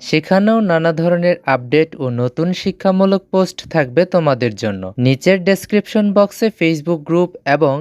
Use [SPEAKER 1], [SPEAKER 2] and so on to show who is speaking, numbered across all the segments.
[SPEAKER 1] সেখানেও নানা ধরনের আপডেট ও নতুন শিক্ষামূলক পোস্ট থাকবে তোমাদের জন্য। নিচের ডেসক্রিপশন বক্সে ফেসবুক গ্রুপ এবং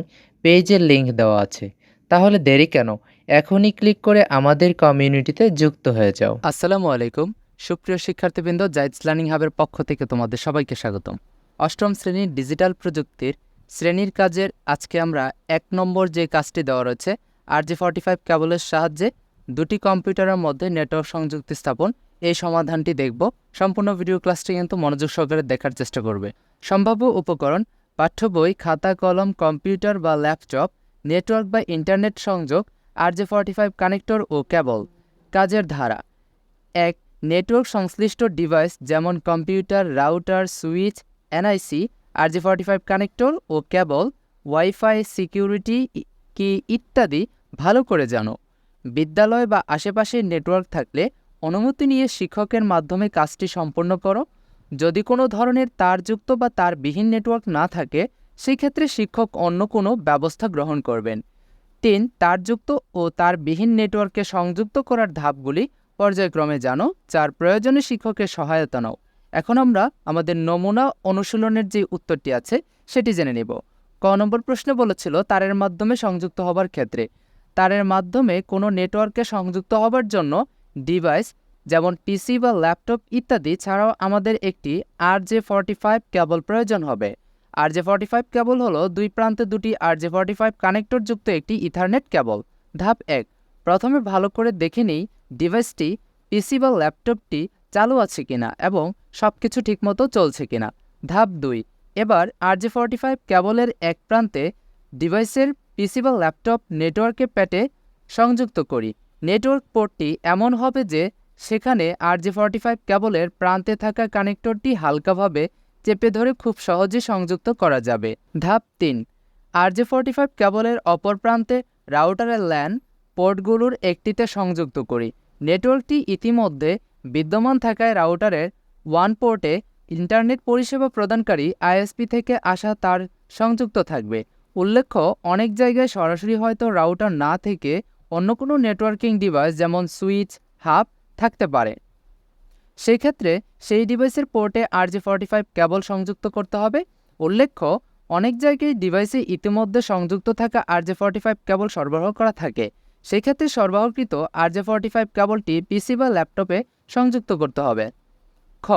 [SPEAKER 1] পেজের লিঙ্ক দেওয়া আছে। তাহলে দেরি কেন? এখনই ক্লিক করে আমাদের কমিউনিটিতে যুক্ত হয়ে যাও।
[SPEAKER 2] আসসালামু আলাইকুম। সুপ্রিয় শিক্ষার্থীবৃন্দ জাইডস লার্নিং হাবের পক্ষ থেকে তোমাদের সবাইকে স্বাগতম। অষ্টম শ্রেণির ডিজিটাল প্রযুক্তির শ্রেণির কাজের আজকে আমরা এক নম্বর যে কাজটি দেওয়া রয়েছে আর জি ফর্টি ফাইভ কেবলের সাহায্যে দুটি কম্পিউটারের মধ্যে নেটওয়ার্ক সংযুক্তি স্থাপন এই সমাধানটি দেখব। সম্পূর্ণ ভিডিও ক্লাসটি কিন্তু মনোযোগ সহকারে দেখার চেষ্টা করবে। সম্ভাব্য উপকরণ, পাঠ্য বই, খাতা, কলম, কম্পিউটার বা ল্যাপটপ, নেটওয়ার্ক বা ইন্টারনেট সংযোগ R J forty five connector ও কেবল কাজের ধারা। এক, নেটওয়ার্ক সংশ্লিষ্ট ডিভাইস যেমন computer, router, switch, NIC R J forty five connector ও কেবল ওয়াইফাই, সিকিউরিটি কি ইত্যাদি ভালো করে জানো। বিদ্যালয় বা আশেপাশে নেটওয়ার্ক থাকলে অনুমতি নিয়ে শিক্ষকের মাধ্যমে কাজটি সম্পন্ন করো। যদি কোনো ধরনের তারযুক্ত বা তারবিহীন নেটওয়ার্ক না থাকে, সেক্ষেত্রে শিক্ষক অন্য কোনো ব্যবস্থা গ্রহণ করবেন। তিন, তারযুক্ত ও তারবিহীন নেটওয়ার্কে সংযুক্ত করার ধাপগুলি পর্যায়ক্রমে জানো, যার প্রয়োজনে শিক্ষকের সহায়তা নাও। এখন আমরা আমাদের নমুনা অনুশীলনের যে উত্তরটি আছে, সেটি জেনে নেব। ক নম্বর প্রশ্নে বলেছিল, তারের মাধ্যমে সংযুক্ত হবার ক্ষেত্রে। তারের মাধ্যমে কোনো নেটওয়ার্কে সংযুক্ত হবার জন্য ডিভাইস, যেমন পিসি বা ল্যাপটপ ইত্যাদি ছাড়াও আমাদের একটি R J forty five cable প্রয়োজন হবে। R J forty five cable হলো দুই প্রান্তে দুটি আর জে ফর্টি ফাইভ কানেক্টরযুক্ত একটি ইথারনেট কেবল। ধাপ এক, প্রথমে ভালো করে দেখে নিই ডিভাইসটি পিসি বা ল্যাপটপটি চালু আছে কিনা এবং সব কিছু ঠিকমতো চলছে কিনা। ধাপ দুই, এবার আর জে ফর্টি ফাইভ কেবলের এক প্রান্তে ডিভাইসের পিসি বা ল্যাপটপ নেটওয়ার্কে প্যাটে সংযুক্ত করি। নেটওয়ার্ক পোর্টটি এমন হবে যে সেখানে আর জে ফর্টি ফাইভ কেবলের প্রান্তে থাকা কানেক্টরটি হালকাভাবে চেপে ধরে খুব সহজে সংযুক্ত করা যাবে। ধাপ তিন আর জে ফর্টি ফাইভ কেবলের অপর প্রান্তে রাউটারের ল্যান পোর্টগুলোর একটিতে সংযুক্ত করি। নেটওয়ার্কটি ইতিমধ্যে বিদ্যমান থাকায় রাউটারের ওয়ান পোর্টে ইন্টারনেট পরিষেবা প্রদানকারী আইএসপি থেকে আসা তার সংযুক্ত থাকবে। উল্লেখ্য, অনেক জায়গায় সরাসরি হয়তো রাউটার না থেকে অন্য কোনো নেটওয়ার্কিং ডিভাইস যেমন সুইচ, হাব থাকতে পারে। সেই ক্ষেত্রে সেই ডিভাইসের পোর্টে আর জি ফর্টি ফাইভ কেবল সংযুক্ত করতে হবে। উল্লেখ্য, অনেক জায়গায় ডিভাইসে ইতিমধ্যে সংযুক্ত থাকা R J forty five cable সরবরাহ করা থাকে। সেই ক্ষেত্রে সরবরাহকৃত আর জে ফর্টি ফাইভ কেবলটি পিসি বা ল্যাপটপে সংযুক্ত করতে হবে। খ,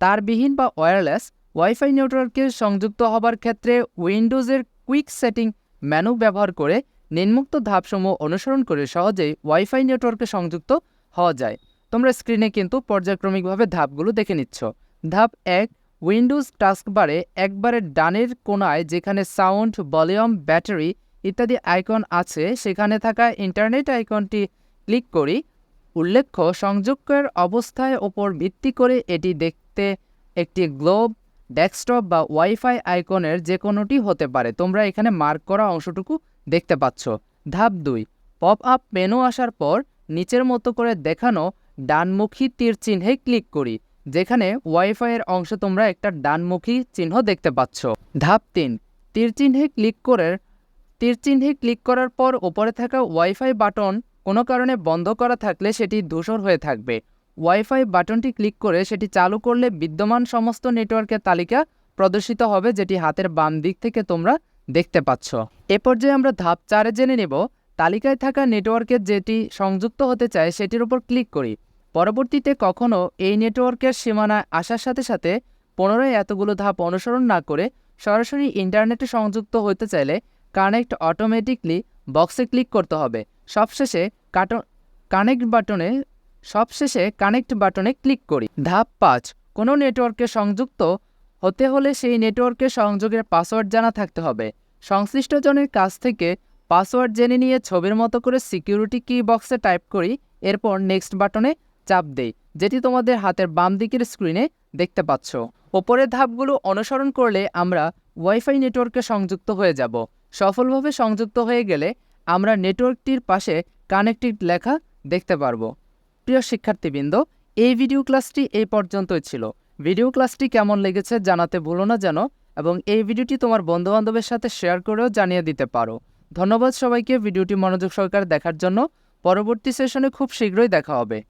[SPEAKER 2] তারবিহীন বা ওয়্যারলেস ওয়াইফাই নেটওয়ার্কে সংযুক্ত হবার ক্ষেত্রে উইন্ডোজের কুইক সেটিং মেনু ব্যবহার করে নিম্মুক্ত ধাপসমূহ অনুসরণ করে সহজেই ওয়াইফাই নেটওয়ার্কে সংযুক্ত হওয়া যায়। তোমরা স্ক্রিনে কিন্তু পর্যায়ক্রমিকভাবে ধাপগুলো দেখে নিচ্ছ। ধাপ এক, উইন্ডোজ টাস্কবারে একবারে ডানের কোণায় যেখানে সাউন্ড, ভলিউম, ব্যাটারি ইত্যাদি আইকন আছে, সেখানে থাকা ইন্টারনেট আইকনটি ক্লিক করি। উল্লেখ্য, সংযোগের অবস্থায় ওপর ভিত্তি করে এটি দেখতে একটি গ্লোব, ডেস্কটপ বা ওয়াইফাই আইকনের যে কোনোটি হতে পারে। তোমরা এখানে মার্ক করা অংশটুকু দেখতে পাচ্ছ। ধাপ দুই পপ আপ মেনু আসার পর নিচের মতো করে দেখানো ডানমুখী তীর চিহ্নে ক্লিক করি, যেখানে ওয়াইফাইয়ের অংশ তোমরা একটা ডানমুখী চিহ্ন দেখতে পাচ্ছ। ধাপ তিন, তীর চিহ্নে ক্লিক করে, তীর চিহ্নে ক্লিক করার পর ওপরে থাকা ওয়াইফাই বাটন কোনো কারণে বন্ধ করা থাকলে সেটি ধূসর হয়ে থাকবে। ওয়াইফাই বাটনটি ক্লিক করে সেটি চালু করলে বিদ্যমান সমস্ত নেটওয়ার্কের তালিকা প্রদর্শিত হবে, যেটি হাতের বাম দিক থেকে তোমরা দেখতে পাচ্ছ। এ পর্যায়ে আমরা ধাপ চারে জেনে নেব, তালিকায় থাকা নেটওয়ার্কের যেটি সংযুক্ত হতে চায় সেটির উপর ক্লিক করি। পরবর্তীতে কখনও এই নেটওয়ার্কের সীমানায় আসার সাথে সাথে পুনরায় এতগুলো ধাপ অনুসরণ না করে সরাসরি ইন্টারনেটে সংযুক্ত হতে চাইলে কানেক্ট অটোমেটিকলি বক্সে ক্লিক করতে হবে। সবশেষে কাটো কানেক্ট বাটনে সবশেষে কানেক্ট বাটনে ক্লিক করি। ধাপ পাঁচ, কোনো নেটওয়ার্কে সংযুক্ত হতে হলে সেই নেটওয়ার্কে সংযোগের পাসওয়ার্ড জানা থাকতে হবে। সংশ্লিষ্ট জনের কাছ থেকে পাসওয়ার্ড জেনে নিয়ে ছবির মতো করে সিকিউরিটি কি বক্সে টাইপ করি, এরপর নেক্সট বাটনে চাপ দেই, যেটি তোমাদের হাতের বাম দিকের স্ক্রিনে দেখতে পাচ্ছ। ওপরের ধাপগুলো অনুসরণ করলে আমরা ওয়াইফাই নেটওয়ার্কে সংযুক্ত হয়ে যাব। সফলভাবে সংযুক্ত হয়ে গেলে আমরা নেটওয়ার্কটির পাশে কানেক্টেড লেখা দেখতে পারব। প্রিয় শিক্ষার্থীবৃন্দ, এই ভিডিও ক্লাসটি এই পর্যন্তই ছিল। ভিডিও ক্লাসটি কেমন লেগেছে জানাতে ভুলো না যেন, এবং এই ভিডিওটি তোমার বন্ধুবান্ধবের সাথে শেয়ার করেও জানিয়ে দিতে পারো। ধন্যবাদ সবাইকে, ভিডিওটি মনোযোগ সহকারে দেখার জন্য। পরবর্তী সেশনে খুব শীঘ্রই দেখা হবে।